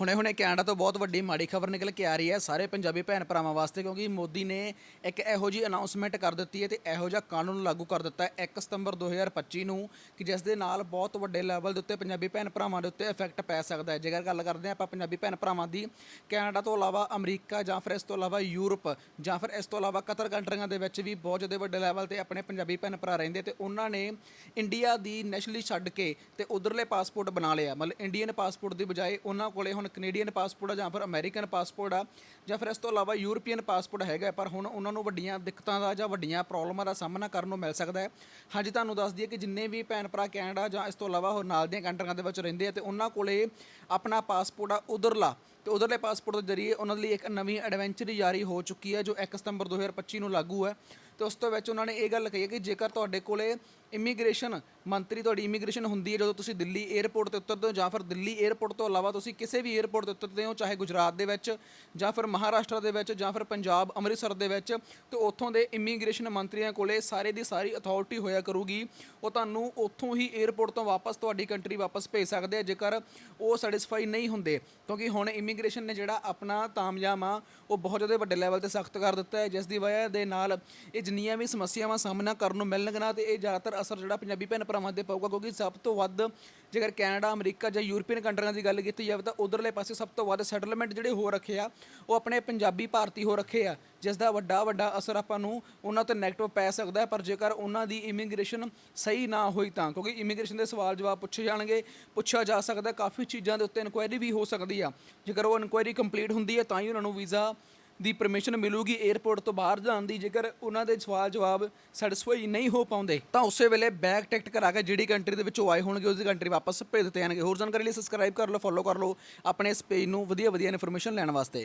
ਹੁਣੇ-ਹੁਣੇ Canada ਤੋਂ ਬਹੁਤ ਵੱਡੀ ਮਾੜੀ ਖਬਰ ਨਿਕਲ ਕੇ ਆ ਰਹੀ ਹੈ ਸਾਰੇ ਪੰਜਾਬੀ ਭੈਣ ਭਰਾਵਾਂ ਵਾਸਤੇ, ਕਿਉਂਕਿ ਮੋਦੀ ਨੇ ਇੱਕ ਇਹੋ ਜਿਹੀ ਅਨਾਉਂਸਮੈਂਟ ਕਰ ਦਿੱਤੀ ਹੈ ਤੇ ਇਹੋ ਜਿਹਾ ਕਾਨੂੰਨ ਲਾਗੂ ਕਰ ਦਿੱਤਾ ਹੈ 1 ਸਤੰਬਰ 2025 ਨੂੰ, ਕਿ ਜਿਸ ਦੇ ਨਾਲ ਬਹੁਤ ਵੱਡੇ ਲੈਵਲ ਦੇ ਉੱਤੇ ਪੰਜਾਬੀ ਭੈਣ ਭਰਾਵਾਂ ਦੇ ਉੱਤੇ ਇਫੈਕਟ ਪੈ ਸਕਦਾ ਹੈ। ਜੇਕਰ ਗੱਲ ਕਰਦੇ ਹਾਂ ਆਪਾਂ ਪੰਜਾਬੀ ਭੈਣ ਭਰਾਵਾਂ ਦੀ, ਕੈਨੇਡਾ ਤੋਂ ਇਲਾਵਾ ਅਮਰੀਕਾ ਜਾਂ ਫਿਰ ਇਸ ਤੋਂ ਇਲਾਵਾ ਯੂਰਪ ਜਾਂ ਫਿਰ ਇਸ ਤੋਂ ਇਲਾਵਾ ਕਤਰ ਕੰਟਰੀਆਂ ਦੇ ਵਿੱਚ ਵੀ ਬਹੁਤ ਜ਼ਿਆਦਾ ਵੱਡੇ ਲੈਵਲ ਤੇ ਆਪਣੇ ਪੰਜਾਬੀ ਭੈਣ ਭਰਾ ਰਹਿੰਦੇ ਤੇ ਉਹਨਾਂ ਨੇ ਇੰਡੀਆ ਦੀ ਨੈਸ਼ਨਲੀ ਛੱਡ ਕੇ ਤੇ ਉਧਰਲੇ ਪਾਸਪੋਰਟ ਬਣਾ ਲਿਆ। ਮਤਲਬ ਇੰਡੀਅਨ ਪਾਸਪੋਰਟ ਦੀ ਬਜਾਏ ਉਹਨਾਂ ਕੋਲੇ ਹੁਣ ਕੈਨੇਡੀਅਨ ਪਾਸਪੋਰਟ ਆ ਜਾਂ ਫਿਰ ਅਮਰੀਕਨ ਪਾਸਪੋਰਟ ਆ, ਜਾਂ ਫਿਰ ਇਸ ਤੋਂ ਇਲਾਵਾ ਯੂਰਪੀਅਨ ਪਾਸਪੋਰਟ ਹੈਗਾ ਪਰ ਹੁਣ ਉਹਨਾਂ ਨੂੰ ਵੱਡੀਆਂ ਦਿੱਕਤਾਂ ਦਾ ਜਾਂ ਵੱਡੀਆਂ ਪ੍ਰੋਬਲਮਾਂ ਦਾ ਸਾਹਮਣਾ ਕਰਨ ਨੂੰ ਮਿਲ ਸਕਦਾ ਹੈ। ਹਾਂਜੀ, ਤੁਹਾਨੂੰ ਦੱਸ ਦਈਏ ਕਿ ਜਿੰਨੇ ਵੀ ਭੈਣ ਭਰਾ ਕੈਨੇਡਾ ਜਾਂ ਇਸ ਤੋਂ ਇਲਾਵਾ ਹੋਰ ਨਾਲ ਦੀਆਂ ਕੰਟਰੀਆਂ ਦੇ ਵਿੱਚ ਰਹਿੰਦੇ ਆ, ਤੇ ਉਹਨਾਂ ਕੋਲੇ ਆਪਣਾ ਪਾਸਪੋਰਟ ਆ ਉਧਰਲਾ। ਤੇ ਉਧਰਲੇ ਪਾਸਪੋਰਟ ਦੇ ਜ਼ਰੀਏ ਉਹਨਾਂ ਲਈ ਇੱਕ ਨਵੀਂ ਐਡਵੈਂਚਰ ਜਾਰੀ ਹੋ ਚੁੱਕੀ ਹੈ, ਜੋ 1 ਸਤੰਬਰ 2025 ਨੂੰ ਲਾਗੂ ਹੈ। ਤੇ ਉਸ ਤੋਂ ਵਿੱਚ ਉਹਨਾਂ ਨੇ ਇਹ ਗੱਲ ਕਹੀ ਹੈ ਕਿ ਜੇਕਰ ਤੁਹਾਡੇ ਕੋਲੇ ਇਮੀਗ੍ਰੇਸ਼ਨ ਮੰਤਰੀ, ਤੁਹਾਡੀ ਇਮੀਗ੍ਰੇਸ਼ਨ ਹੁੰਦੀ ਹੈ, ਜਦੋਂ ਤੁਸੀਂ ਦਿੱਲੀ 에ਅਰਪੋਰਟ ਤੇ ਉਤਰਦੇ ਹੋ ਜਾਂ ਫਿਰ ਦਿੱਲੀ 에ਅਰਪੋਰਟ ਤੋਂ ਇਲਾਵਾ ਤੁਸੀਂ ਕਿਸੇ ਵੀ 에ਅਰਪੋਰਟ ਤੇ ਉਤਰਦੇ ਹੋ, ਚਾਹੇ ਗੁਜਰਾਤ ਦੇ ਵਿੱਚ ਜਾਂ ਫਿਰ ਮਹਾਰਾਸ਼ਟਰ ਦੇ ਵਿੱਚ ਜਾਂ ਫਿਰ ਪੰਜਾਬ, ਅੰਮ੍ਰਿਤਸਰ ਦੇ ਵਿੱਚ, ਤੇ ਉੱਥੋਂ ਦੇ ਇਮੀਗ੍ਰੇਸ਼ਨ ਮੰਤਰੀਆਂ ਕੋਲੇ ਸਾਰੇ ਦੀ ਸਾਰੀ ਅਥਾਰਟੀ ਹੋਇਆ ਕਰੂਗੀ। ਉਹ ਤੁਹਾਨੂੰ ਉੱਥੋਂ ਹੀ 에ਅਰਪੋਰਟ ਤੋਂ ਵਾਪਸ ਤੁਹਾਡੀ ਕੰਟਰੀ ਵਾਪਸ ਭੇਜ ਸਕਦੇ ਆ, ਜੇਕਰ ਉਹ ਸੈਟੀਸਫਾਈ ਨਹੀਂ ਹੁੰਦੇ। ਕਿਉਂਕਿ ਹੁਣ ਇਮੀਗ੍ਰੇਸ਼ਨ ਨੇ ਜਿਹੜਾ ਆਪਣਾ ਤਾਮਯਾਮ ਆ, ਉਹ ਬਹੁਤ ਜ਼ਿਆਦਾ ਵੱਡੇ ਲੈਵਲ ਤੇ ਸਖਤ ਕਰ ਦਿੱਤਾ ਹੈ, ਜਿਸ ਦੀ ਵਜ੍ਹਾ ਦੇ ਨਾਲ ਇਹ ਜਿੰਨੀਆਂ ਵੀ ਸਮੱਸਿਆਵਾਂ ਸਾਹਮਣਾ ਕਰਨ ਨੂੰ ਮਿਲਣਗੀਆਂ ਤੇ ਇਹ ਜ਼ਿਆਦਾਤਰ ਅਸਰ ਜਿਹੜਾ ਪੰਜਾਬੀ ਭੈਣ ਭਰਾਵਾਂ ਤੇ ਪਊਗਾ, ਕਿਉਂਕਿ ਸਭ ਤੋਂ ਵੱਧ ਜੇਕਰ ਕੈਨੇਡਾ, ਅਮਰੀਕਾ ਜਾਂ ਯੂਰਪੀਅਨ ਕੰਟਰੀਆਂ ਦੀ ਗੱਲ ਕੀਤੀ ਜਾਵੇ ਤਾਂ ਉਧਰਲੇ ਪਾਸੇ ਸਭ ਤੋਂ ਵੱਧ ਸੈਟਲਮੈਂਟ ਜਿਹੜੇ ਹੋ ਰੱਖੇ ਆ, ਉਹ ਆਪਣੇ ਪੰਜਾਬੀ ਭਾਰਤੀ ਹੋ ਰੱਖੇ ਆ, ਜਿਸ ਦਾ ਵੱਡਾ ਵੱਡਾ ਅਸਰ ਆਪਾਂ ਨੂੰ ਉਹਨਾਂ ਤੇ ਨੈਗੇਟਿਵ ਪੈ ਸਕਦਾ ਹੈ, ਪਰ ਜੇਕਰ ਉਹਨਾਂ ਦੀ ਇਮੀਗ੍ਰੇਸ਼ਨ ਸਹੀ ਨਾ ਹੋਈ ਤਾਂ, ਕਿਉਂਕਿ ਇਮੀਗ੍ਰੇਸ਼ਨ ਦੇ ਸਵਾਲ ਜਵਾਬ ਪੁੱਛੇ ਜਾਣਗੇ, ਪੁੱਛਿਆ ਜਾ ਸਕਦਾ ਕਾਫੀ ਚੀਜ਼ਾਂ ਦੇ ਉੱਤੇ ਇਨਕੁਆਇਰੀ ਵੀ ਹੋ ਸਕਦੀ ਆ, ਜੇਕਰ ਜੇਕਰ ਉਹ ਇਨਕੁਆਇਰੀ ਕੰਪਲੀਟ ਹੁੰਦੀ ਹੈ, ਤਾਂ ਹੀ ਉਹਨਾਂ ਨੂੰ ਵੀਜ਼ਾ ਦੀ ਪਰਮਿਸ਼ਨ ਮਿਲੂਗੀ 에ਅਰਪੋਰਟ ਤੋਂ ਬਾਹਰ ਜਾਣ ਦੀ। ਜੇਕਰ ਉਹਨਾਂ ਦੇ ਸਵਾਲ ਜਵਾਬ ਸੈਟੀਸਫਾਈ ਨਹੀਂ ਹੋ ਪਾਉਂਦੇ, ਤਾਂ ਉਸੇ ਵੇਲੇ ਬੈਕ ਟਿਕਟ ਕਰਾ ਕੇ ਜਿਹੜੀ ਕੰਟਰੀ ਦੇ ਵਿੱਚੋਂ ਆਏ ਹੋਣਗੇ ਉਸ ਦੀ ਕੰਟਰੀ ਵਾਪਸ ਭੇਜ ਦਿੱਤੇ ਜਾਣਗੇ। ਹੋਰ ਜਾਣਕਾਰੀ ਲਈ ਸਬਸਕ੍ਰਾਈਬ ਕਰ ਲਓ ਫੋਲੋ ਕਰ ਲਓ, ਆਪਣੇ ਇਸ ਪੇਜ ਨੂੰ ਵਧੀਆ ਵਧੀਆ ਇਨਫੋਰਮੇਸ਼ਨ ਲੈਣ ਵਾਸਤੇ।